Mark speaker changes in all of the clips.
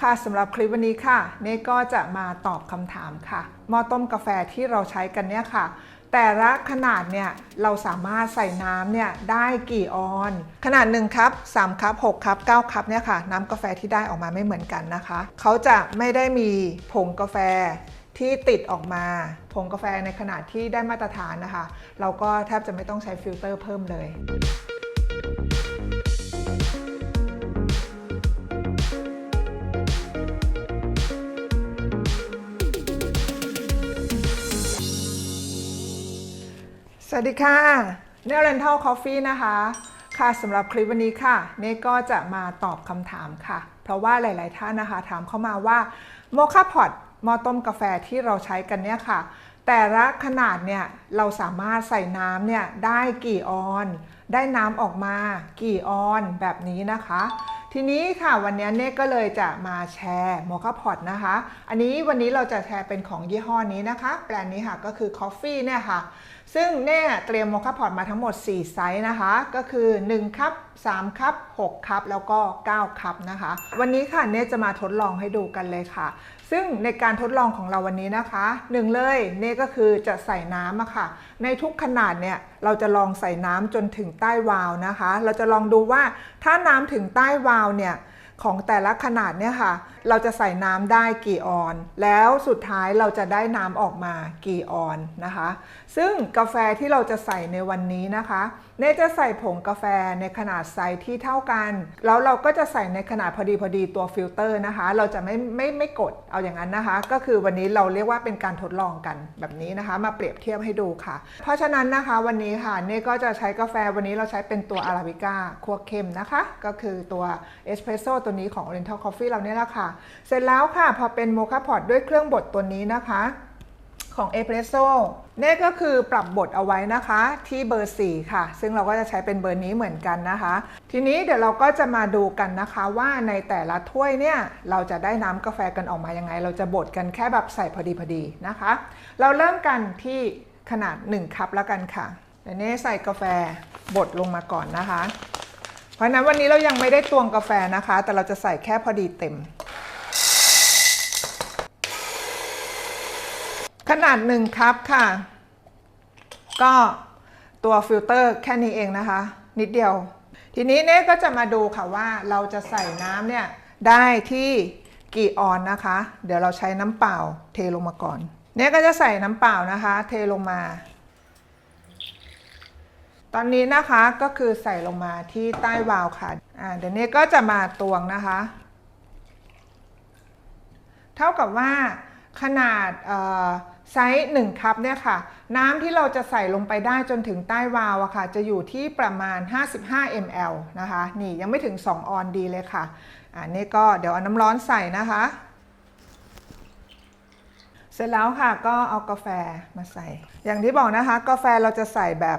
Speaker 1: ค่ะสำหรับคลิปวันนี้ค่ะเน่ก็จะมาตอบคำถามค่ะหม้อต้มกาแฟที่เราใช้กันเนี่ยค่ะ แต่ละขนาดเนี่ยเราสามารถใส่น้ำเนี่ยได้กี่ออน ขนาด1ครับ3ครับ6ครับ9ครับเนี่ยค่ะ น้ำกาแฟที่ได้ออกมาไม่เหมือนกันนะคะ เขาจะไม่ได้มีผงกาแฟที่ติดออกมาผงกาแฟในขนาดที่ได้มาตรฐานนะคะ เราก็แทบจะไม่ต้องใช้ฟิลเตอร์เพิ่มเลย วัสดีค่ะเนลเรนทัลคอฟฟี่นะคะ ค่ะสำหรับคลิปวันนี้ค่ะเนก็จะมาตอบคำถามค่ะ เพราะว่าหลาย ๆ ท่านนะคะ ถามเข้ามาว่าโมคาพอตหม้อต้มกาแฟที่เราใช้กันเนี่ยค่ะ แต่ละขนาดเนี่ยเราสามารถใส่น้ำเนี่ยได้กี่ออน ได้น้ำออกมากี่ออนแบบนี้นะคะทีนี้ค่ะวันนี้เน่ก็เลยจะมาแชร์โมคาพอตนะคะ อันนี้วันนี้เราจะแชร์เป็นของยี่ห้อนี้นะคะ แบรนด์นี้ค่ะก็คือ Coffee เนี่ยค่ะ ซึ่งเน่เตรียมโมคาพอตมาทั้งหมด 4 ไซส์นะคะ ก็คือ 1คัพ3คัพ6คัพแล้วก็ 9คัพนะคะ วันนี้ค่ะเน่จะมาทดลองให้ดูกันเลยค่ะ ซึ่งในการทดลองของเราวันนี้นะคะหนึ่งเลยเน่ก็คือจะใส่น้ำอะค่ะ ในทุกขนาดเนี่ยเราจะลองใส่น้ำจนถึงใต้วาล์วนะคะ เราจะลองดูว่าถ้าน้ำถึงใต้วาล์วเนี่ย ของแต่ละขนาดเนี่ยค่ะ เราจะใส่น้ำได้กี่ออน แล้วสุดท้ายเราจะได้น้ำออกมากี่ออนนะคะ ซึ่งกาแฟที่เราจะใส่ในวันนี้นะคะ เน่จะใส่ผงกาแฟในขนาดไซส์ที่เท่ากัน แล้วเราก็จะใส่ในขนาดพอดีพอดีตัวฟิลเตอร์นะคะ เราจะไม่ไม่ไม่กดเอาอย่างนั้นนะคะ ก็คือวันนี้เราเรียกว่าเป็นการทดลองกันแบบนี้นะคะ มาเปรียบเทียบให้ดูค่ะ เพราะฉะนั้นนะคะวันนี้ค่ะเน่ก็จะใช้กาแฟวันนี้เราใช้เป็นตัวอาราบิก้าคั่วเข้มนะคะ ก็คือตัวเอสเพรสโซ่ตัวนี้ของ Oriental Coffee เราเนี่ยแหละค่ะ เสร็จแล้วค่ะพอเป็นโมคาพอตด้วยเครื่องบดตัวนี้นะคะ ของเอสเพรสโซ่ นี่ก็คือปรับบทเอาไว้นะคะที่เบอร์ 4 ค่ะ ซึ่งเราก็จะใช้เป็นเบอร์นี้เหมือนกันนะคะ ทีนี้เดี๋ยวเราก็จะมาดูกันนะคะว่าในแต่ละถ้วยเนี่ยเราจะได้น้ำกาแฟกันออกมายังไง เราจะบดกันแค่แบบใส่พอดีพอดีนะคะ เราเริ่มกันที่ขนาด 1 คัพแล้วกันค่ะเดี๋ยวนี้ใส่กาแฟบดลงมาก่อนนะคะ เพราะฉะนั้นวันนี้เรายังไม่ได้ตวงกาแฟนะคะ แต่เราจะใส่แค่พอดีเต็ม ขนาด1ครับค่ะ ก็ตัวฟิลเตอร์แค่นี้เองนะคะ นิดเดียว ทีนี้เน่ก็จะมาดูค่ะว่าเราจะใส่น้ำเนี่ย ได้ที่กี่ออนนะคะ เดี๋ยวเราใช้น้ำเปล่าเทลงมาก่อน เน่ก็จะใส่น้ำเปล่านะคะ เทลงมา ตอนนี้นะคะก็คือใส่ลงมาที่ใต้วาล์วค่ะอ่าเดี๋ยวเน่ก็จะมาตวงนะคะ เท่ากับว่าขนาดเอ่อ ไซส์1คัพเนี่ยค่ะ น้ำที่เราจะใส่ลงไปได้จนถึงใต้วาล์วอะค่ะ จะอยู่ที่ประมาณ 55 ml นะคะ นี่ยังไม่ถึง 2 ออนดีเลยค่ะอ่านี่ก็เดี๋ยวเอาน้ำร้อนใส่นะคะ เสร็จแล้วค่ะก็เอากาแฟมาใส่ อย่างที่บอกนะคะ กาแฟเราจะใส่แบบ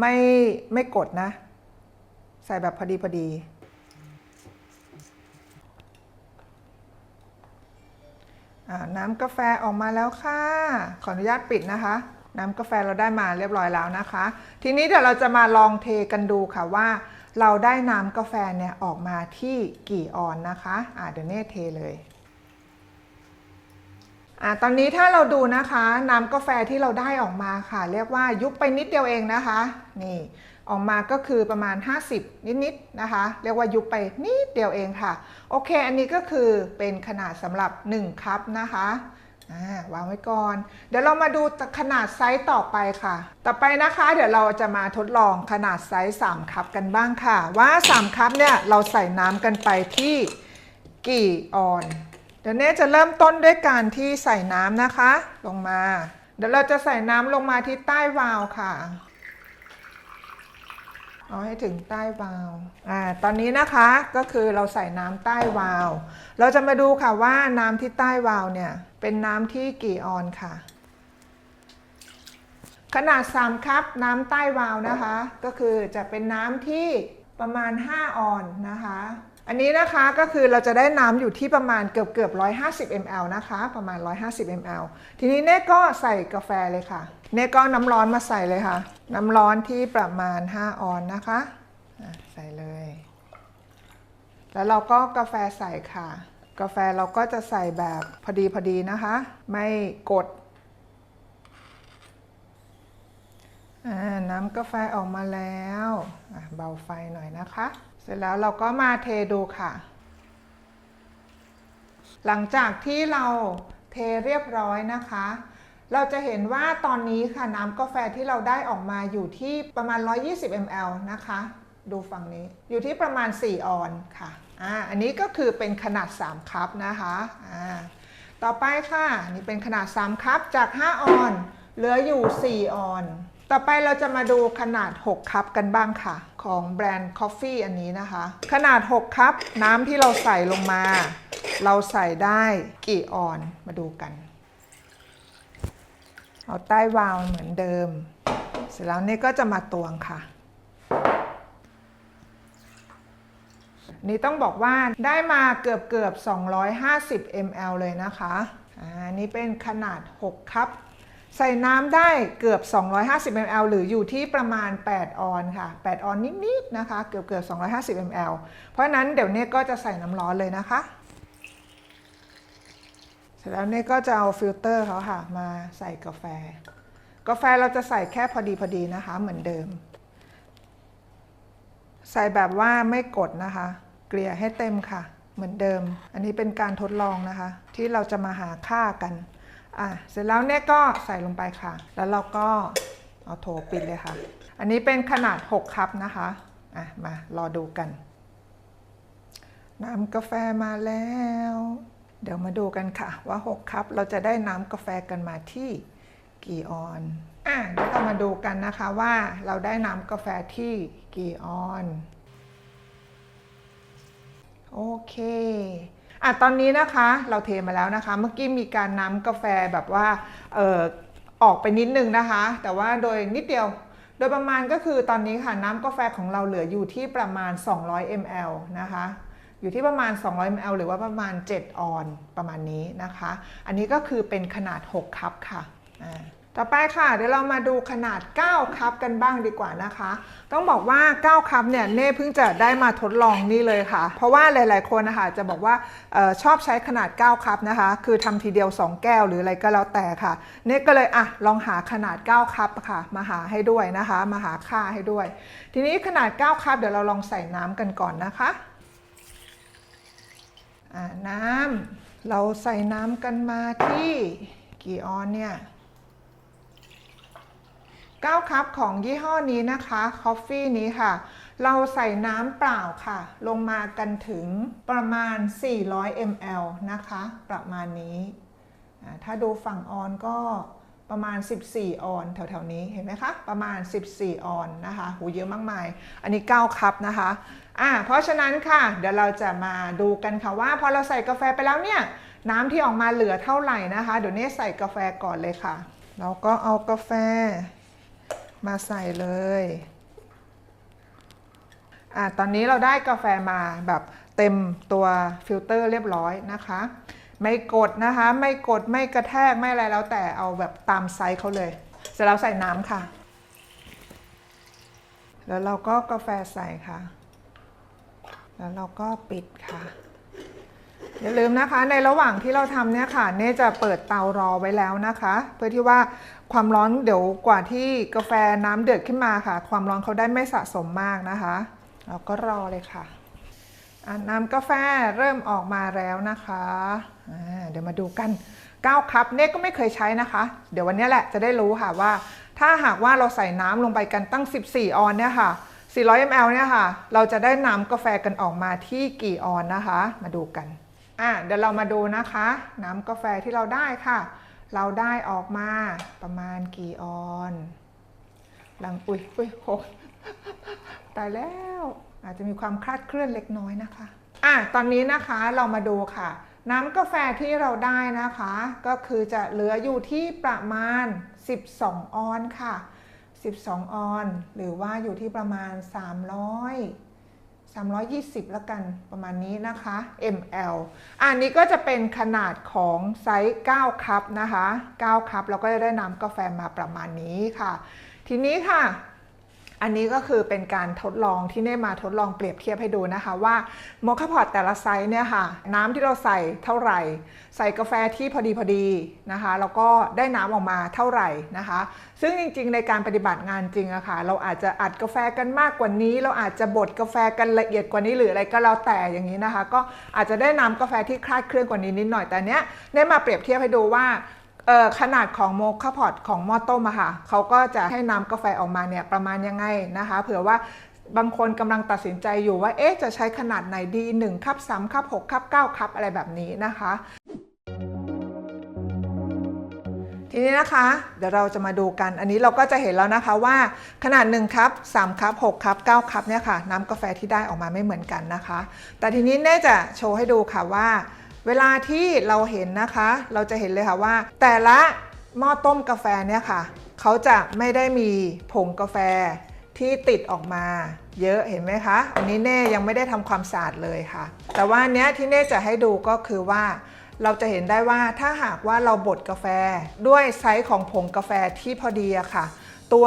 Speaker 1: ไม่ไม่กดนะ ใส่แบบพอดีพอดี อ่า น้ำกาแฟออกมาแล้วค่ะ ขออนุญาตปิดนะคะ น้ำกาแฟเราได้มาเรียบร้อยแล้วนะคะ ทีนี้เดี๋ยวเราจะมาลองเทกันดูค่ะว่า เราได้น้ำกาแฟเนี่ยออกมาที่กี่ออนนะคะอ่าเดี๋ยวเน่เทเลยอ่าตอนนี้ถ้าเราดูนะคะ น้ำกาแฟที่เราได้ออกมาค่ะ เรียกว่ายุบไปนิดเดียวเองนะคะ นี่ ออกมาก็คือประมาณ 50 นิดๆนะคะ เรียกว่ายุบไปนิดเดียวเองค่ะ โอเค อันนี้ก็คือเป็นขนาดสำหรับ 1 คัพนะคะวางไว้ก่อน เดี๋ยวเรามาดูขนาดไซส์ต่อไปค่ะ ต่อไปนะคะ เดี๋ยวเราจะมาทดลองขนาดไซส์3คัพกันบ้างค่ะ ว่า 3 คัพเนี่ยเราใส่น้ำกันไปที่กี่ออน เดี๋ยวเน่จะเริ่มต้นด้วยการที่ใส่น้ำนะคะ ลงมา เดี๋ยวเราจะใส่น้ำลงมาที่ใต้วาล์วค่ะ เอาให้ถึงใต้วาล์วอ่าตอนนี้นะคะก็คือเราใส่น้ำใต้วาล์วเราจะมาดูค่ะว่าน้ำที่ใต้วาล์วเนี่ยเป็นน้ำที่กี่ออนค่ะ ขนาด 3คัพน้ำใต้วาล์วนะคะ ก็คือจะเป็นน้ำที่ประมาณ 5 ออนนะคะ อันนี้นะคะก็คือเราจะได้น้ำอยู่ที่ประมาณเกือบเกือบ150 ml นะคะ ประมาณ 150 ml ทีนี้เน่ก็ใส่กาแฟเลยค่ะ เน่ก็น้ำร้อนมาใส่เลยค่ะ น้ำร้อนที่ประมาณ 5 ออนนะคะใส่เลย แล้วเราก็กาแฟใส่ค่ะ กาแฟเราก็จะใส่แบบพอดีพอดีนะคะ ไม่กดน้ำกาแฟออกมาแล้วเบาไฟหน่อยนะคะ เสร็จแล้วเราก็มาเทดูค่ะ หลังจากที่เราเทเรียบร้อยนะคะ เราจะเห็นว่าตอนนี้ค่ะน้ำกาแฟที่เราได้ออกมาอยู่ที่ประมาณ 120 ml นะคะ ดูฝั่งนี้อยู่ที่ประมาณ 4 ออนค่ะอ่าอันนี้ก็คือเป็นขนาด 3 คัพนะคะอ่าต่อไปค่ะนี่เป็นขนาด 3 คัพจาก 5 ออน เหลืออยู่ 4 ออน ต่อไปเราจะมาดูขนาด 6 คัพกันบ้างค่ะ ของแบรนด์ Coffee อันนี้นะคะ ขนาด 6 คัพน้ำที่เราใส่ลงมา เราใส่ได้กี่ออนมาดูกัน เอาใต้วาล์วเหมือนเดิม เสร็จแล้วนี่ก็จะมาตวงค่ะ นี่ต้องบอกว่าได้มาเกือบเกือบ250 ml เลยนะคะอ่านี่เป็นขนาด 6คัพใส่น้ำได้เกือบ 250 ml หรืออยู่ที่ประมาณ 8 ออนค่ะ 8 ออนนิดๆนะคะ เกือบเกือบ250 ml เพราะนั้นเดี๋ยวเนี้ก็จะใส่น้ำร้อนเลยนะคะ ร็จแล้วเนี่ยก็จะเอาฟิลเตอร์เขาค่ะมาใส่กาแฟ กาแฟเราจะใส่แค่พอดีพอดีนะคะเหมือนเดิม ใส่แบบว่าไม่กดนะคะ เกลี่ยให้เต็มค่ะ เหมือนเดิม อันนี้เป็นการทดลองนะคะ ที่เราจะมาหาค่ากันอะเสร็จแล้วเนี่ยก็ใส่ลงไปค่ะ แล้วเราก็เอาโถปิดเลยค่ะ อันนี้เป็นขนาด 6 คัพนะคะอะมารอดูกัน น้ำกาแฟมาแล้ว เดี๋ยวมาดูกันค่ะว่า 6 คัพเราจะได้น้ำกาแฟกันมาที่กี่ออนอะเดี๋ยวเรามาดูกันนะคะว่าเราได้น้ำกาแฟที่กี่ออนโอเคอะตอนนี้นะคะเราเทมาแล้วนะคะ เมื่อกี้มีการน้ำกาแฟแบบว่าเออออกไปนิดนึงนะคะ แต่ว่าโดยนิดเดียว โดยประมาณก็คือตอนนี้ค่ะน้ำกาแฟของเราเหลืออยู่ที่ประมาณ 200 ml นะคะ อยู่ที่ประมาณ 200 ml หรือว่าประมาณ 7 ออนประมาณนี้นะคะ อันนี้ก็คือเป็นขนาด 6 คัพค่ะต่อไปค่ะ เดี๋ยวเรามาดูขนาด 9 คัพกันบ้างดีกว่านะคะ ต้องบอกว่า 9 คัพเนี่ยเน่เพิ่งจะได้มาทดลองนี่เลยค่ะ เพราะว่าหลาย ๆ คนนะคะจะบอกว่าออชอบใช้ขนาด 9 คัพนะคะ คือทำทีเดียว 2 แก้วหรืออะไรก็แล้วแต่ค่ะ เน่ก็เลยอะลองหาขนาด 9 คัพค่ะ มาหาให้ด้วยนะคะ มาหาค่าให้ด้วย ทีนี้ขนาด 9 คัพเดี๋ยวเราลองใส่น้ำกันก่อนนะคะ น้ำเราใส่น้ำกันมาที่กี่ออนเนี่ย9คัพของยี่ห้อนี้นะคะคอฟฟี่นี้ค่ะ เราใส่น้ำเปล่าค่ะ ลงมากันถึงประมาณ 400 ml นะคะ ประมาณนี้ ถ้าดูฝั่งออนก็ ประมาณ 14 ออนแถวๆนี้เห็นไหมคะประมาณ 14 ออนนะคะหูเยอะมากมาย อันนี้ 9 คัพนะคะอ่าเพราะฉะนั้นค่ะ เดี๋ยวเราจะมาดูกันค่ะว่า พอเราใส่กาแฟไปแล้วเนี่ยน้ำที่ออกมาเหลือเท่าไหร่นะคะ เดี๋ยวนี้ใส่กาแฟก่อนเลยค่ะเราก็เอากาแฟมาใส่เลยอะตอนนี้เราได้กาแฟมาแบบเต็มตัวฟิลเตอร์เรียบร้อยนะคะ ไม่กดนะคะ ไม่กดไม่กระแทกไม่อะไรแล้วแต่เอาแบบตามไซส์เขาเลย เสร็จแล้วใส่น้ำค่ะ แล้วเราก็กาแฟใส่ค่ะ แล้วเราก็ปิดค่ะ อย่าลืมนะคะในระหว่างที่เราทำเนี่ยค่ะเน่จะเปิดเตารอไว้แล้วนะคะ เพื่อที่ว่าความร้อนเดี๋ยวกว่าที่กาแฟน้ำเดือดขึ้นมาค่ะ ความร้อนเขาได้ไม่สะสมมากนะคะ เราก็รอเลยค่ะอะ น้ำกาแฟเริ่มออกมาแล้วนะคะ เดี๋ยวมาดูกัน 9 คัพเน่ก็ไม่เคยใช้นะคะ เดี๋ยววันนี้แหละจะได้รู้ค่ะว่า ถ้าหากว่าเราใส่น้ำลงไปกันตั้ง 14 ออนเนี่ยค่ะ 400 ml เนี่ยค่ะ เราจะได้น้ำกาแฟกันออกมาที่กี่ออนนะคะ มาดูกัน อะเดี๋ยวเรามาดูนะคะ น้ำกาแฟที่เราได้ค่ะ เราได้ออกมาประมาณกี่ออน หลัง อุ้ยอุ้ยโหตายแล้ว อาจจะมีความคลาดเคลื่อนเล็กน้อยนะคะอะตอนนี้นะคะเรามาดูค่ะ น้ำกาแฟที่เราได้นะคะ ก็คือจะเหลืออยู่ที่ประมาณ 12 ออนค่ะ 12 ออน หรือว่าอยู่ที่ประมาณ 300 320 แล้วกันประมาณนี้นะคะ ml อันนี้ก็จะเป็นขนาดของไซส์9คัพนะคะ 9 คัพเราก็จะได้น้ำกาแฟมาประมาณนี้ค่ะ ทีนี้ค่ะ อันนี้ก็คือเป็นการทดลองที่เน่มาทดลองเปรียบเทียบให้ดูนะคะว่าโมคาพอตแต่ละไซส์เนี่ยค่ะน้ำที่เราใส่เท่าไหร่ ใส่กาแฟที่พอดีพอดีนะคะแล้วก็ได้น้ำออกมาเท่าไหร่นะคะ ซึ่งจริงๆ ในการปฏิบัติงานจริงอะค่ะเราอาจจะอัดกาแฟกันมากกว่านี้ เราอาจจะบดกาแฟกันละเอียดกว่านี้หรืออะไรก็แล้วแต่อย่างนี้นะคะ ก็อาจจะได้น้ำกาแฟที่คลาดเคลื่อนกว่านี้นิดหน่อยแต่เนี้ยได้มาเปรียบเทียบให้ดูว่า ขนาดของโมคาพอตของหม้อต้มอะค่ะเขาก็จะให้น้ำกาแฟออกมาเนี่ยประมาณยังไงนะคะ เผื่อว่าบางคนกำลังตัดสินใจอยู่ว่าเอ๊ะจะใช้ขนาดไหนดี1คัพ3คัพ6คัพ9คัพอะไรแบบนี้นะคะ ทีนี้นะคะ เดี๋ยวเราจะมาดูกัน อันนี้เราก็จะเห็นแล้วนะคะว่าขนาด1คัพ3คัพ6คัพ9คัพเนี่ยค่ะ น้ำกาแฟที่ได้ออกมาไม่เหมือนกันนะคะ แต่ทีนี้เน่จะโชว์ให้ดูค่ะว่า เวลาที่เราเห็นนะคะ เราจะเห็นเลยค่ะว่า แต่ละหม้อต้มกาแฟเนี่ยค่ะ เขาจะไม่ได้มีผงกาแฟที่ติดออกมาเยอะเห็นไหมคะ อันนี้เน่ยังไม่ได้ทำความสะอาดเลยค่ะ แต่ว่าเนี้ยที่เน่จะให้ดูก็คือว่า เราจะเห็นได้ว่าถ้าหากว่าเราบดกาแฟด้วยไซส์ของผงกาแฟที่พอดีอะค่ะ ตัว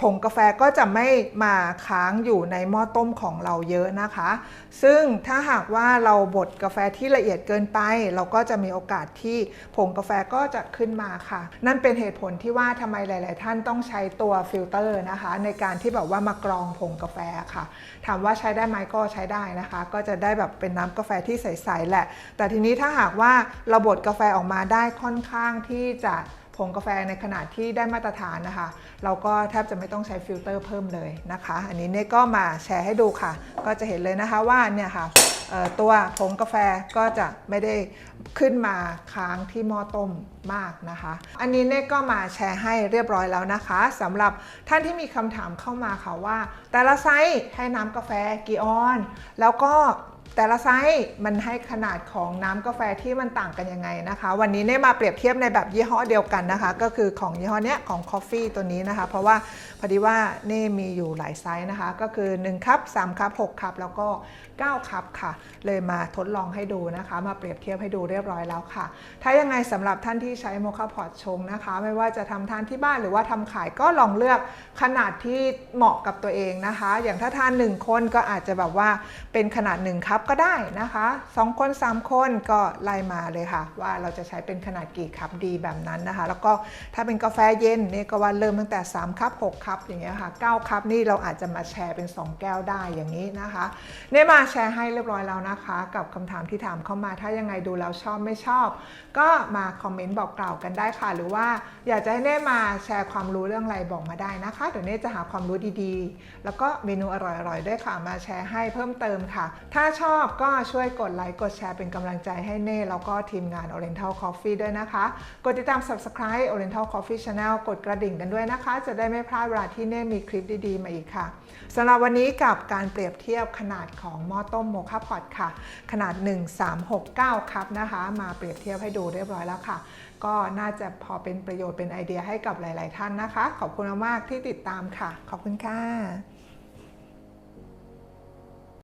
Speaker 1: ผงกาแฟก็จะไม่มาค้างอยู่ในหม้อต้มของเราเยอะนะคะ ซึ่งถ้าหากว่าเราบดกาแฟที่ละเอียดเกินไป เราก็จะมีโอกาสที่ผงกาแฟก็จะขึ้นมาค่ะ นั่นเป็นเหตุผลที่ว่าทำไมหลาย ๆ ท่านต้องใช้ตัวฟิลเตอร์นะคะ ในการที่แบบว่ามากรองผงกาแฟค่ะ ถามว่าใช้ได้ไหมก็ใช้ได้นะคะ ก็จะได้แบบเป็นน้ำกาแฟที่ใส ๆ แหละ แต่ทีนี้ถ้าหากว่าเราบดกาแฟออกมาได้ค่อนข้างที่จะ งกาแฟในขนาดที่ได้มาตรฐานนะคะ เราก็แทบจะไม่ต้องใช้ฟิลเตอร์เพิ่มเลยนะคะ อันนี้เนี่ยก็มาแชร์ให้ดูค่ะ ก็จะเห็นเลยนะคะว่าเนี่ยค่ะตัวผงกาแฟก็จะไม่ได้ขึ้นมาค้างที่หม้อต้มมากนะคะ อันนี้เน่ก็มาแชร์ให้เรียบร้อยแล้วนะคะสำหรับท่านที่มีคำถามเข้ามาค่ะว่า แต่ละไซส์ให้น้ำกาแฟกี่ออน แล้วก็ แต่ละไซส์มันให้ขนาดของน้ำกาแฟที่มันต่างกันยังไงนะคะ วันนี้เนี่ยมาเปรียบเทียบในแบบยี่ห้อเดียวกันนะคะ ก็คือของยี่ห้อเนี้ยของ Coffee ตัวนี้นะคะ เพราะว่าพอดีว่าเน่มีอยู่หลายไซส์นะคะ ก็คือ1คัพ3คัพ6คัพแล้วก็ 9คัพค่ะ เลยมาทดลองให้ดูนะคะ มาเปรียบเทียบให้ดูเรียบร้อยแล้วค่ะ ถ้ายังไงสำหรับท่านที่ใช้โมคาพอตชงนะคะ ไม่ว่าจะทำทานที่บ้านหรือว่าทำขายก็ลองเลือกขนาดที่เหมาะกับตัวเองนะคะ อย่างถ้าทาน1คนก็อาจจะแบบว่าเป็นขนาด1คัพก็ได้นะคะ2คน3 คนก็ไล่มาเลยค่ะ ว่าเราจะใช้เป็นขนาดกี่คัพดีแบบนั้นนะคะ แล้วก็ถ้าเป็นกาแฟเย็นนี่ก็ว่าเริ่มตั้งแต่3คัพ6คัพอย่างเงี้ยค่ะ9คัพนี่เราอาจจะมาแชร์เป็น 2 แก้วได้อย่างนี้นะคะเนี่ยมาแชร์ให้เรียบร้อยแล้วนะคะ กับคำถามที่ถามเข้ามาถ้ายังไงดูแล้วชอบไม่ชอบ ก็มาคอมเมนต์บอกกล่าวกันได้ค่ะ หรือว่าอยากจะให้เน่มาแชร์ความรู้เรื่องอะไรบอกมาได้นะคะเดี๋ยวเน่จะหาความรู้ดีๆ แล้วก็เมนูอร่อยๆด้วยค่ะมาแชร์ให้เพิ่มเติมค่ะ ถ้าชอบอบก็ช่วยกดไลค์กดแชร์เป็นกำลังใจให้เน่ แล้วก็ทีมงาน Oriental Coffee ด้วยนะคะ กดติดตาม Subscribe Oriental Coffee Channel กดกระดิ่งกันด้วยนะคะ จะได้ไม่พลาดเวลาที่เน่มีคลิปดีๆ มาอีกค่ะสำหรับวันนี้กับการเปรียบเทียบขนาดของหม้อต้มโมคาพอตค่ะ ขนาด 1369 ครับนะคะ มาเปรียบเทียบให้ดูเรียบร้อยแล้วค่ะ ก็น่าจะพอเป็นประโยชน์เป็นไอเดียให้กับหลาย ๆ ท่านนะคะ ขอบคุณมากๆที่ติดตามค่ะ ขอบคุณค่ะ